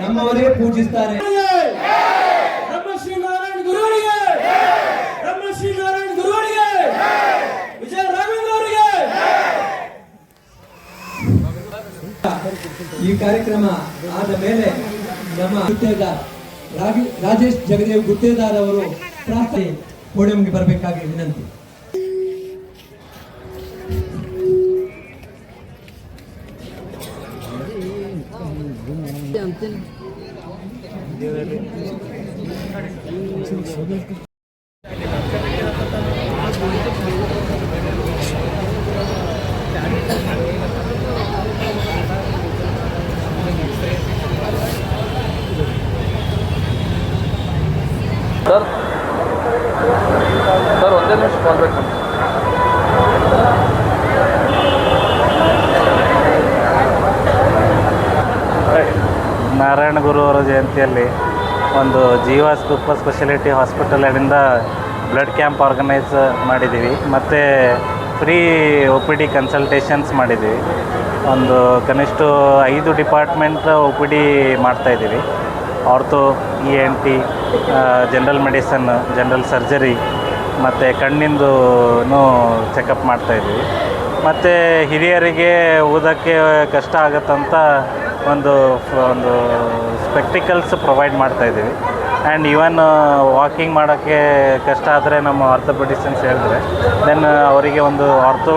ನಮ್ಮವರೇ ಪೂಜಿಸ್ತಾರೆ. ನಮ್ಮ ಶ್ರೀ ನಾರಾಯಣ ಗುರುಗಳಿಗೆ ನಮ್ಮ ಶ್ರೀ ನಾರಾಯಣ ಗುರುಗಳಿಗೆ ವಿಜಯ ರಾಘವೇಂದ್ರ ಅವರಿಗೆ. ಈ ಕಾರ್ಯಕ್ರಮ ಆದ ಮೇಲೆ ನಮ್ಮ ಗುತ್ತೇದಾರ್ ರಾಜೇಶ್ ಜಗದೇವ್ ಗುತ್ತೇದಾರ್ ಅವರು ಪ್ರಾರ್ಥನೆ ಪೋಡಿಯಂಗೆ ಬರಬೇಕಾಗಿ ವಿನಂತಿ. ಸರ್ ಸರ್ ಒಂದೇ ನಿಮಿಷ ಕಾಲ್ ಬೇಕು ನಾರಾಯಣ ಗುರು ಅವರ ಜಯಂತಿಯಲ್ಲಿ ಒಂದು ಜೀವ ಸೂಪರ್ ಸ್ಪೆಷಾಲಿಟಿ ಹಾಸ್ಪಿಟಲ್ ಅಲ್ಲಿಂದ ಬ್ಲಡ್ ಕ್ಯಾಂಪ್ ಆರ್ಗನೈಸ್ ಮಾಡಿದ್ದೀವಿ. ಮತ್ತು free O P D consultations ಮಾಡಿದ್ದೀವಿ. ಒಂದು ಕನಿಷ್ಠ ಐದು ಡಿಪಾರ್ಟ್ಮೆಂಟ್ ಒ ಪಿ ಡಿ ಮಾಡ್ತಾಯಿದ್ದೀವಿ ortho, E N T general medicine, general surgery, ಮತ್ತು ಕಣ್ಣಿಂದು ಚೆಕಪ್ ಮಾಡ್ತಾಯಿದ್ದೀವಿ ಮತ್ತು ಹಿರಿಯರಿಗೆ ಓದೋಕ್ಕೆ ಕಷ್ಟ ಆಗುತ್ತಂತ ಒಂದು ಒಂದು ಸ್ಪೆಕ್ಟಿಕಲ್ಸ್ ಪ್ರೊವೈಡ್ ಮಾಡ್ತಾ ಇದ್ದೀವಿ. ಆ್ಯಂಡ್ ಈವನ್ ವಾಕಿಂಗ್ ಮಾಡೋಕ್ಕೆ ಕಷ್ಟ ಆದರೆ ನಮ್ಮ ಆರ್ಥೋಪೆಡಿಷನ್ಸ್ ಹೇಳಿದ್ರೆ ದೆನ್ ಅವರಿಗೆ ಒಂದು ಆರ್ಥೋ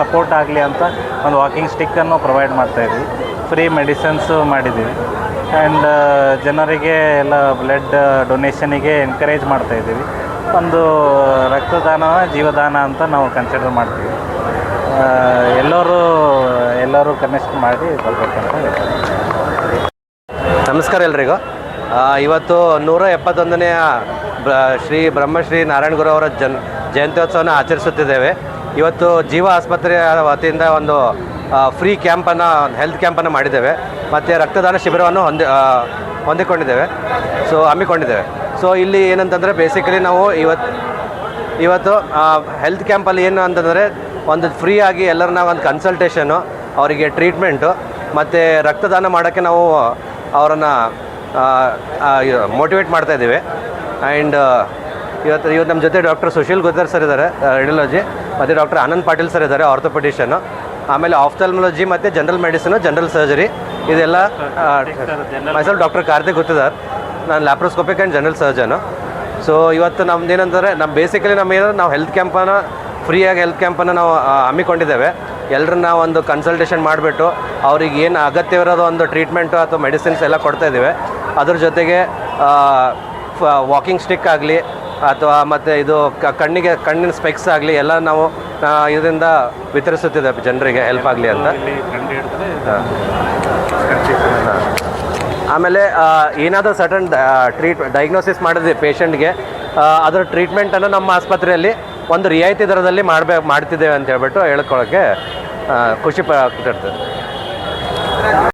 ಸಪೋರ್ಟ್ ಆಗಲಿ ಅಂತ ಒಂದು ವಾಕಿಂಗ್ ಸ್ಟಿಕ್ಕನ್ನು ಪ್ರೊವೈಡ್ ಮಾಡ್ತಾ ಇದ್ದೀವಿ. ಫ್ರೀ ಮೆಡಿಸನ್ಸು ಮಾಡಿದ್ದೀವಿ. ಆ್ಯಂಡ್ ಜನರಿಗೆ ಎಲ್ಲ ಬ್ಲಡ್ ಡೊನೇಷನಿಗೆ ಎನ್ಕರೇಜ್ ಮಾಡ್ತಾ ಇದ್ದೀವಿ. ಒಂದು ರಕ್ತದಾನ ಜೀವದಾನ ಅಂತ ನಾವು ಕನ್ಸಿಡರ್ ಮಾಡ್ತೀವಿ. ಎಲ್ಲರೂ ಎಲ್ಲರೂ ಕನೆಕ್ಟ್ ಮಾಡಿ ಬರ್ಬೇಕಂತ ನಮಸ್ಕಾರ ಎಲ್ರಿಗೂ. ಇವತ್ತು ನೂರ ಎಪ್ಪತ್ತೊಂದನೆಯ ಶ್ರೀ ಬ್ರಹ್ಮಶ್ರೀ ನಾರಾಯಣ ಗುರು ಅವರ ಜನ್, ಜಯಂತ್ಯೋತ್ಸವನ ಆಚರಿಸುತ್ತಿದ್ದೇವೆ. ಇವತ್ತು ಜೀವ ಆಸ್ಪತ್ರೆಯ ವತಿಯಿಂದ ಒಂದು ಫ್ರೀ ಕ್ಯಾಂಪನ್ನು ಹೆಲ್ತ್ ಕ್ಯಾಂಪನ್ನು ಮಾಡಿದ್ದೇವೆ. ಮತ್ತು ರಕ್ತದಾನ ಶಿಬಿರವನ್ನು ಹೊಂದಿ ಹೊಂದಿಕೊಂಡಿದ್ದೇವೆ. ಸೊ ಹಮ್ಮಿಕೊಂಡಿದ್ದೇವೆ. ಸೊ ಇಲ್ಲಿ ಏನಂತಂದರೆ ಬೇಸಿಕಲಿ ನಾವು ಇವತ್ತು ಇವತ್ತು ಹೆಲ್ತ್ ಕ್ಯಾಂಪಲ್ಲಿ ಏನು ಅಂತಂದರೆ ಒಂದು ಫ್ರೀ ಆಗಿ ಎಲ್ಲರನ್ನ ಒಂದು ಕನ್ಸಲ್ಟೇಷನು ಅವರಿಗೆ ಟ್ರೀಟ್ಮೆಂಟು ಮತ್ತು ರಕ್ತದಾನ ಮಾಡೋಕ್ಕೆ ನಾವು, ಅವರನ್ನು ಮೋಟಿವೇಟ್ ಮಾಡ್ತಾ ಇದ್ದೀವಿ. ಆ್ಯಂಡ್ ಇವತ್ತು ಇವತ್ತು ನಮ್ಮ ಜೊತೆ ಡಾಕ್ಟರ್ ಸುಶೀಲ್ ಗುದ್ದರ್ ಸರ್ ಇದ್ದಾರೆ ರೇಡಿಯಾಲಜಿ ಮತ್ತು ಡಾಕ್ಟರ್ ಆನಂದ್ ಪಾಟೀಲ್ ಸರ್ ಇದ್ದಾರೆ ಆರ್ಥೋಪೆಡಿಷನ್ನು ಆಮೇಲೆ ಆಫ್ಥಲ್ಮಾಲಜಿ ಮತ್ತು ಜನರಲ್ ಮೆಡಿಸಿನ್ ಜನರಲ್ ಸರ್ಜರಿ ಇದೆಲ್ಲ ಮೈಸಲ್ ಡಾಕ್ಟರ್ ಕಾರ್ತಿಕ್ ಗುತ್ತಿದಾರ್ ನಾನು laparoscopic and general surgeon so ಇವತ್ತು ನಮ್ದು ಏನಂದರೆ ನಮ್ಮ ಬೇಸಿಕಲಿ ನಮ್ಮ ಏನಂದ್ರೆ ನಾವು ಹೆಲ್ತ್ ಕ್ಯಾಂಪನ್ನು ಫ್ರೀಯಾಗಿ ಹೆಲ್ತ್ ಕ್ಯಾಂಪನ್ನು ನಾವು ಹಮ್ಮಿಕೊಂಡಿದ್ದೇವೆ. ಎಲ್ಲರನ್ನ ಒಂದು ಕನ್ಸಲ್ಟೇಷನ್ ಮಾಡಿಬಿಟ್ಟು ಅವ್ರಿಗೆ ಏನು ಅಗತ್ಯವಿರೋದು ಒಂದು ಟ್ರೀಟ್ಮೆಂಟು ಅಥವಾ ಮೆಡಿಸಿನ್ಸ್ ಎಲ್ಲ ಕೊಡ್ತಾ ಇದ್ದೀವಿ. ಅದ್ರ ಜೊತೆಗೆ ವಾಕಿಂಗ್ ಸ್ಟಿಕ್ ಆಗಲಿ ಅಥವಾ ಮತ್ತು ಇದು ಕಣ್ಣಿಗೆ ಕಣ್ಣಿನ ಸ್ಪೆಕ್ಸ್ ಆಗಲಿ ಎಲ್ಲ ನಾವು ಇದರಿಂದ ವಿತರಿಸುತ್ತಿದ್ದೇವೆ ಜನರಿಗೆ ಹೆಲ್ಪ್ ಆಗಲಿ ಅಂತ. ಆಮೇಲೆ ಏನಾದರೂ ಸಡನ್ ಟ್ರೀಟ್ ಡಯಾಗ್ನೋಸಿಸ್ ಮಾಡಿದ್ವಿ ಪೇಷಂಟ್ಗೆ ಅದರ ಟ್ರೀಟ್ಮೆಂಟನ್ನು ನಮ್ಮ ಆಸ್ಪತ್ರೆಯಲ್ಲಿ ಒಂದು ರಿಯಾಯಿತಿ ದರದಲ್ಲಿ ಮಾಡಬೇಕು ಮಾಡ್ತಿದ್ದೇವೆ ಅಂತ ಹೇಳ್ಬಿಟ್ಟು ಹೇಳ್ಕೊಳ್ಳೋಕ್ಕೆ ಖುಷಿ ಪಡ್ತಿರ್ತದೆ